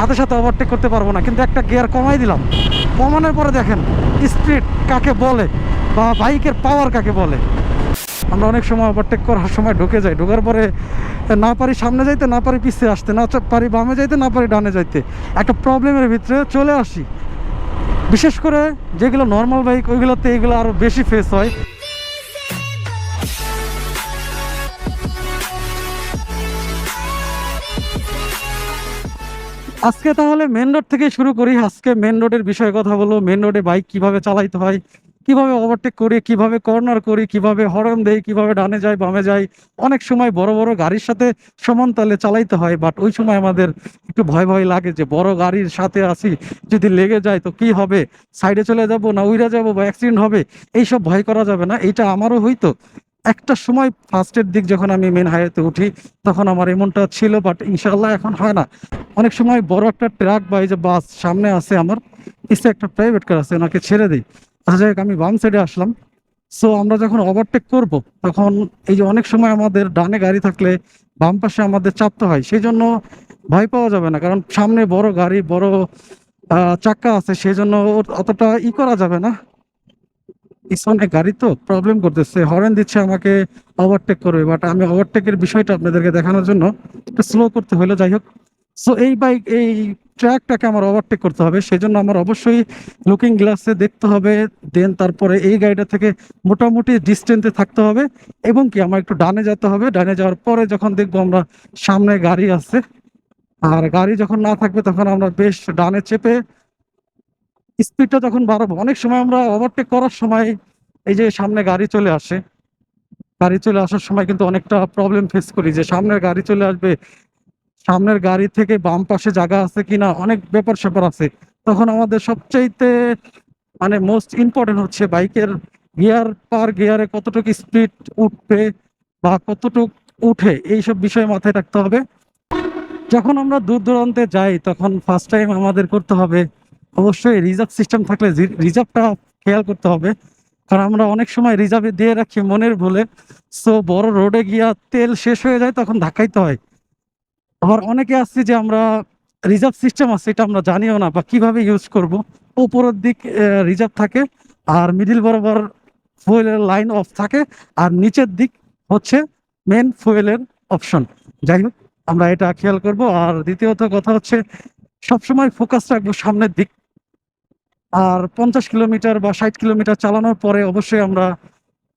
সাথে সাথে ওভারটেক করতে পারব না, কিন্তু একটা গিয়ার কমাই দিলাম। কমানোর পরে দেখেন স্পিড কাকে বলে বা বাইকের পাওয়ার কাকে বলে। আমরা অনেক সময় ওভারটেক করার সময় ঢুকে যাই, ঢোকার পরে না পারি সামনে যাইতে, না পারি পিছিয়ে আসতে, না পারি বামে যাইতে, না পারি ডানে যাইতে। একটা প্রবলেমের ভিতরে চলে আসি। বিশেষ করে যেগুলো নর্মাল বাইক ওইগুলোতে এগুলো আরও বেশি ফেস হয়। আজকে তাহলে মেন রোড থেকে শুরু করি। আজকে মেন রোডের বিষয়ে কথা বলব। মেন রোডে বাইক কীভাবে চালাইতে হয়, কীভাবে ওভারটেক করি, কীভাবে কর্নার করি, কীভাবে হর্ন দেই, কীভাবে ডানে যাই, বামে যাই। অনেক সময় বড় বড় গাড়ির সাথে সমান তালে চালাইতে হয় বাট ওই সময় আমাদের একটু ভয় ভয় লাগে যে বড় গাড়ির সাথে আসি যদি লেগে যায় তো কি হবে? সাইডে চলে যাব না উইরা যাব বা অ্যাক্সিডেন্ট হবে? এইসব ভয় করা যাবে না। এটা আমারও হইতো। একটা সময় ফার্স্টের দিক যখন আমি মেন হাইওয়েতে উঠি, তখন আমার এমনটা ছিল বাট ইনশাল্লাহ এখন হয় না। অনেক সময় বড় একটা ট্রাক বা এই যে বাস সামনে আছে আমার পিছে একটা প্রাইভেট কার আছে, ওনাকে ছেড়ে দিই। আচ্ছা যাই আমি বাম সাইডে আসলাম। সো আমরা যখন ওভারটেক করব, তখন এই যে অনেক সময় আমাদের ডানে গাড়ি থাকলে বাম পাশে আমাদের চাপতে হয় সেই জন্য ভয় পাওয়া যাবে না। কারণ সামনে বড় গাড়ি, বড় চাক্কা আছে সেই জন্য অতটা ই করা যাবে না। পিছনে গাড়ি তো প্রবলেম করতেছে। হরেন দিচ্ছে আমাকে ওভারটেক করবে। বাট আমি ওভারটেকের বিষয়টা আপনাদেরকে দেখানোর জন্য একটু স্লো করতে হলো, যাই হোক। সো এই বাইক এই ট্র্যাকটাকে আমার ওভারটেক করতে হবে। সেই জন্য আমার অবশ্যই লুকিং গ্লাসে দেখতে হবে। দেন তারপরে এই গাড়িটা থেকে মোটামুটি ডিস্টেন্সে থাকতে হবে। এবং কি, আমার একটু ডানে যেতে হবে। ডানে যাওয়ার পরে যখন দেখব আমরা সামনে গাড়ি আছে, আর গাড়ি যখন না থাকবে তখন আমরা বেশ ডানে চেপে স্পিডটা যখন বাড়াবো, অনেক সময় আমরা ওভারটেক করার সময় এই যে সামনে গাড়ি চলে আসে, গাড়ি চলে আসার সময় কিন্তু অনেকটা প্রবলেম ফেস করি যে সামনের গাড়ি চলে আসবে, সামনের গাড়ি থেকে বাম পাশে জায়গা আছে কিনা, অনেক ব্যাপার স্যাপার আছে। তখন আমাদের সবচাইতে মানে মোস্ট ইম্পর্টেন্ট হচ্ছে বাইকের গিয়ার পার গিয়ারে কতটুকু স্পিড উঠবে বা কতটুকু উঠে, এইসব বিষয় মাথায় রাখতে হবে। যখন আমরা দূর দূরান্তে যাই, তখন ফার্স্ট টাইম আমাদের করতে হবে অবশ্যই রিজার্ভ সিস্টেম থাকলে রিজার্ভটা খেয়াল করতে হবে। কারণ আমরা অনেক সময় রিজার্ভে দিয়ে রাখি মনের ভুলে। সো বড় রোডে গিয়া তেল শেষ হয়ে যায় তখন ধাক্কাইতে হয়। আবার অনেকে আসছে যে আমরা রিজার্ভ সিস্টেম আছে, এটা আমরা জানিও না বা কীভাবে ইউজ করব। উপরের দিক রিজার্ভ থাকে আর মিডিল বরাবর ফুয়েলের লাইন অফ থাকে আর নিচের দিক হচ্ছে মেন ফুয়েলের অপশন যাই হোক, আমরা এটা খেয়াল করব। আর দ্বিতীয়ত কথা হচ্ছে সবসময় ফোকাস রাখব সামনের দিক। আর পঞ্চাশ কিলোমিটার বা ষাট কিলোমিটার চালানোর পরে অবশ্যই আমরা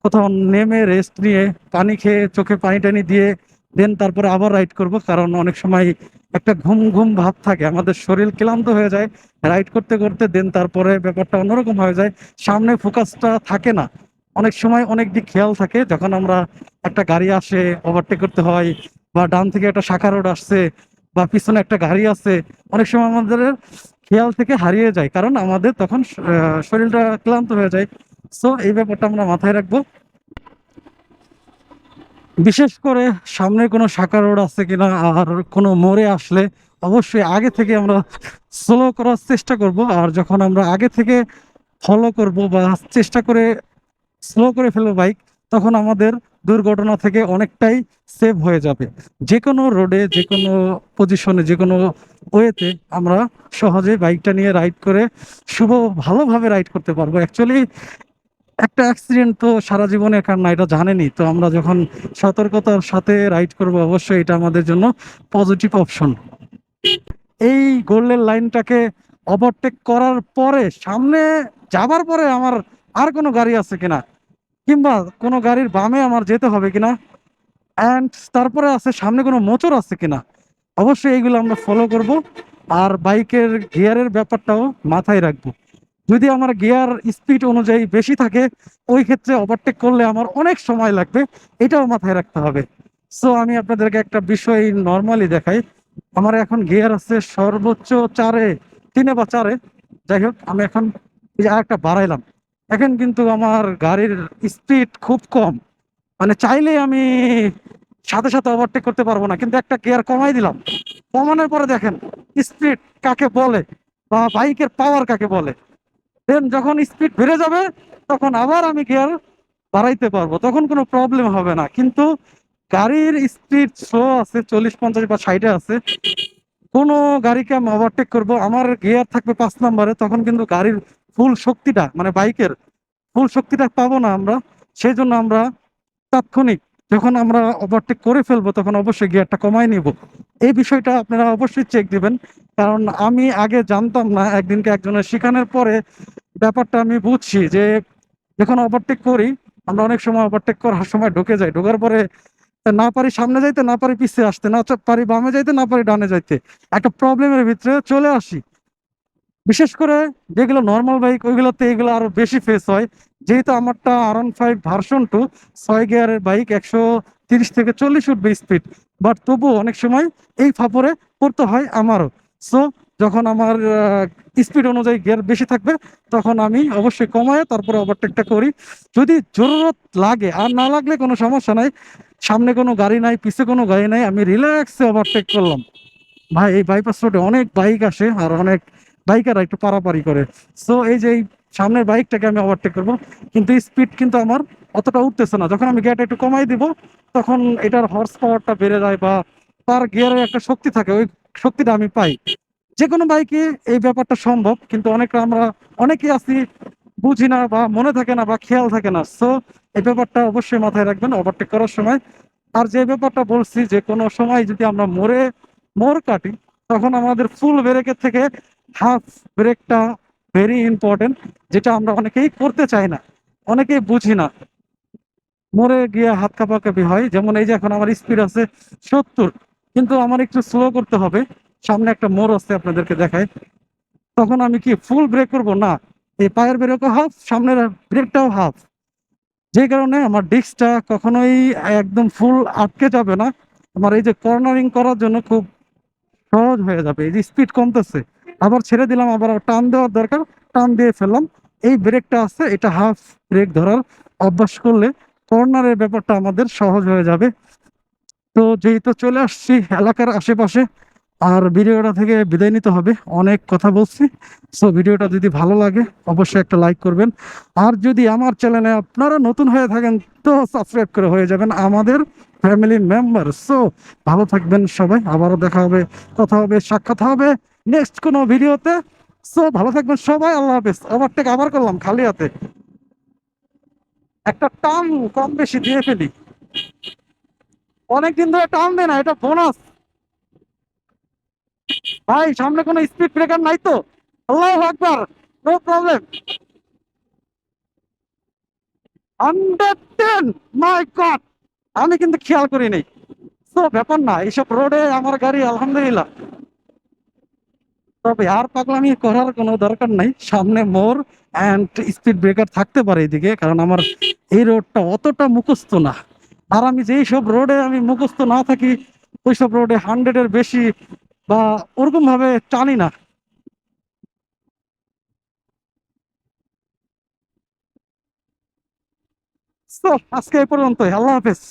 কোথাও নেমে রেস্ট নিয়ে পানি খেয়ে চোখে পানি টানি দিয়ে দেন তারপরে আবার রাইড করব। কারণ অনেক সময় একটা ঘুম ঘুম ভাব থাকে, আমাদের শরীর ক্লান্ত হয়ে যায়। রাইড করতে করতে দেন তারপরে ব্যাপারটা অন্যরকম হয়ে যায়। সামনে ফোকাসটা থাকে না। অনেক সময় অনেক দিক খেয়াল থাকে, যখন আমরা একটা গাড়ি আসে ওভারটেক করতে হয় বা ডান থেকে একটা শাখা রোড আসছে বা পিছনে একটা গাড়ি আছে অনেক সময় আমাদের খেয়াল থেকে হারিয়ে যায়, কারণ আমাদের তখন শরীরটা ক্লান্ত হয়ে যায়। সো এই ব্যাপারটা আমরা মাথায় রাখব। বিশেষ করে সামনে কোনো শাখা রোড আছে কিনা, আর কোনো মোড়ে আসলে অবশ্যই আগে থেকে আমরা স্লো করার চেষ্টা করব, আর যখন আমরা আগে থেকে ফলো করব বা চেষ্টা করে স্লো করে ফেলব বাইক তখন আমাদের দুর্ঘটনা থেকে অনেকটাই সেভ হয়ে যাবে। যে কোনো রোডে যে কোনো পজিশনে যে কোনো ওয়েতে আমরা সহজে বাইকটা নিয়ে রাইড করে শুভ, ভালোভাবে রাইড করতে পারব। অ্যাকচুয়ালি একটা অ্যাক্সিডেন্ট তো সারা জীবনে কার না, এটা জানেনি তো আমরা যখন সতর্কতার সাথে রাইড করব, অবশ্যই এটা আমাদের জন্য পজিটিভ অপশন এই গোল্ডের লাইনটাকে ওভারটেক করার পরে, সামনে যাবার পরে আমার আর কোনো গাড়ি আছে কিনা? কিংবা কোনো গাড়ির বামে আমার যেতে হবে কিনা? অ্যান্ড তারপরে আছে, সামনে কোনো মোচর আছে কিনা? অবশ্যই এইগুলো আমরা ফলো করব। আর বাইকের গিয়ারের ব্যাপারটাও মাথায় রাখব। যদি আমার গিয়ার স্পিড অনুযায়ী বেশি থাকে, ওই ক্ষেত্রে ওভারটেক করলে আমার অনেক সময় লাগবে। এটাও মাথায় রাখতে হবে। সো আমি আপনাদেরকে একটা বিষয় নর্মালি দেখাই। আমার এখন গিয়ার আছে সর্বোচ্চ চারে, তিনে বা চারে। যাই হোক, আমি এখন আরেকটা বাড়াইলাম। এখন কিন্তু আমার গাড়ির স্পিড খুব কম। মানে চাইলেই আমি সাথে সাথে ওভারটেক করতে পারব না, কিন্তু একটা গিয়ার কমাই দিলাম। কমানোর পরে দেখেন স্পিড কাকে বলে বা বাইকের পাওয়ার কাকে বলে। দেন যখন স্পিড বেড়ে যাবে, তখন আবার আমি গিয়ার বাড়াইতে পারব, তখন কোনো প্রবলেম হবে না। কিন্তু গাড়ির স্পিড স্লো আছে, চল্লিশ, পঞ্চাশ বা ষাটে আছে। কোনো গাড়িকে আমি ওভারটেক করব, আমার গিয়ার থাকবে পাঁচ নম্বরে, তখন কিন্তু গাড়ির ফুল শক্তিটা মানে বাইকের ফুল শক্তিটা পাবো না আমরা সেই জন্য আমরা তাৎক্ষণিক যখন আমরা ওভারটেক করে ফেলব, তখন অবশ্যই গিয়ারটা কমাই নিব। এই বিষয়টা আপনারা অবশ্যই চেক দিবেন, কারণ আমি আগে জানতাম না, একদিনকে একজনের শিখানোর পরে ব্যাপারটা আমি বুঝছি যে যখন ওভারটেক করি, আমরা অনেক সময় ওভারটেক করার সময় ঢুকে যাই, ঢোকার পরে না পারি সামনে যাইতে, না পারি পিছিয়ে আসতে, না পারি বামে যাইতে, না পারি ডানে যাইতে। একটা প্রবলেমের ভিতরে চলে আসি। বিশেষ করে যেগুলো নর্মাল বাইক ওইগুলোতে এগুলো আরও বেশি ফেস হয়। যেহেতু আমারটা R one five version two ছয় গিয়ারের বাইক একশো তিরিশ থেকে চল্লিশ উঠবে স্পিড বাট তবুও অনেক সময় এই ফাপরে পড়তে হয় আমারও। সো যখন আমার স্পিড অনুযায়ী গিয়ার বেশি থাকবে, তখন আমি অবশ্যই কমায়, তারপরে ওভারটেকটা করি। যদি জরুরত লাগে, আর না লাগলে কোনো সমস্যা নাই। সামনে কোনো গাড়ি নাই, পিছে কোনো গাড়ি নাই, আমি রিল্যাক্সে ওভারটেক করলাম। ভাই, এই বাইপাস রোডে অনেক বাইক আসে, আর অনেক বাইকাররা একটু পারাপারি করে। সো এই যে সামনের বাইকটাকে আমি ওভারটেক করব, কিন্তু স্পিড কিন্তু আমার অতটা উঠতেছে না। যখন আমি গিয়ারটা একটু কমাই দিব, তখন এটার হর্স পাওয়ারটা বেড়ে যায় বা তার গিয়ারের একটা শক্তি থাকে, ওই শক্তিটা আমি পাই। যে কোনো বাইকে এই ব্যাপারটা সম্ভব, কিন্তু অনেকটা আমরা অনেকেই আছি, বুঝি না বা মনে থাকে না বা খেয়াল থাকে না। সো এই ব্যাপারটা অবশ্যই মাথায় রাখবেন ওভারটেক করার সময়। আর যে ব্যাপারটা বলছি যে কোনো সময় যদি আমরা মোড়ে মোড় কাটি, তখন আমাদের ফুল ব্রেকের থেকে হাফ ব্রেকটা ভেরি ইম্পর্টেন্ট যেটা আমরা অনেকেই করতে চাই না, অনেকেই বুঝি না। মোড়ে গিয়ে হাত কাঁপাকাপি হয়, যেমন এই যে এখন আমার স্পিড আছে সত্তর, কিন্তু আমার একটু স্লো করতে হবে। সামনে একটা মোড় আছে আপনাদেরকে দেখায় তখন আমি কি ফুল ব্রেক করব? না, এই পায়ের ব্রেকও হাফ সামনের ব্রেকটাও হাফ যে কারণে আমার ডিস্কটা কখনোই একদম ফুল আটকে যাবে না। আমার এই যে কর্নারিং করার জন্য খুব সহজ হয়ে যাবে। এই যে স্পিড কমতেছে। আবার ছেড়ে দিলাম, আবার টান দেওয়ার দরকার, টান দিয়ে ফেললাম। এই ব্রেকটা আছে, এটা হাফ ব্রেক ধরার অভ্যাস করলে কর্নারের ব্যাপারটা আমাদের সহজ হয়ে যাবে। তো যেহেতু চলে আসছি এলাকার আশেপাশে, আর ভিডিওটা থেকে বিদায় নিতে হবে, অনেক কথা বলছি। সো ভিডিওটা যদি ভালো লাগে, অবশ্যই একটা লাইক করবেন। আর যদি আমার চ্যানেলে আপনারা নতুন হয়ে থাকেন, তো সাবস্ক্রাইব করে হয়ে যাবেন আমাদের ফ্যামিলি মেম্বার সো ভালো থাকবেন সবাই, আবারও দেখা হবে, কথা হবে, সাক্ষাৎ হবে। নেক্সট কোনো ভিডিওতে। সো ভালো থাকবেন সবাই, আল্লাহ হাফেজ। ওভারটেক আবার করলাম, খালি হাতে। একটা টান কম বেশি দিয়ে ফেলি। অনেকদিন ধরে টান দেয় না, এটা বোনাস ভাই, সামনে কোনো স্পিড ব্রেকার নাই তো? আল্লাহ আকবার no problem hundred my god আমি কিন্তু খেয়াল করি নাই। তো ব্যাপার না, এইসব রোডে আমার গাড়ি, আলহামদুলিল্লাহ। তবে আর পাগলামি করার কোনো দরকার নাই। সামনে মোর অ্যান্ড স্পিড ব্রেকার থাকতে পারে এদিকে, কারণ আমার এই রোডটা অতটা মুখস্থ না। আর আমি যেই সব রোডে আমি মুখস্থ না থাকি ওইসব রোডে হান্ড্রেডের বেশি বা ওরকম ভাবে টানি না। আজকে এই পর্যন্তই। আল্লাহ হাফেজ।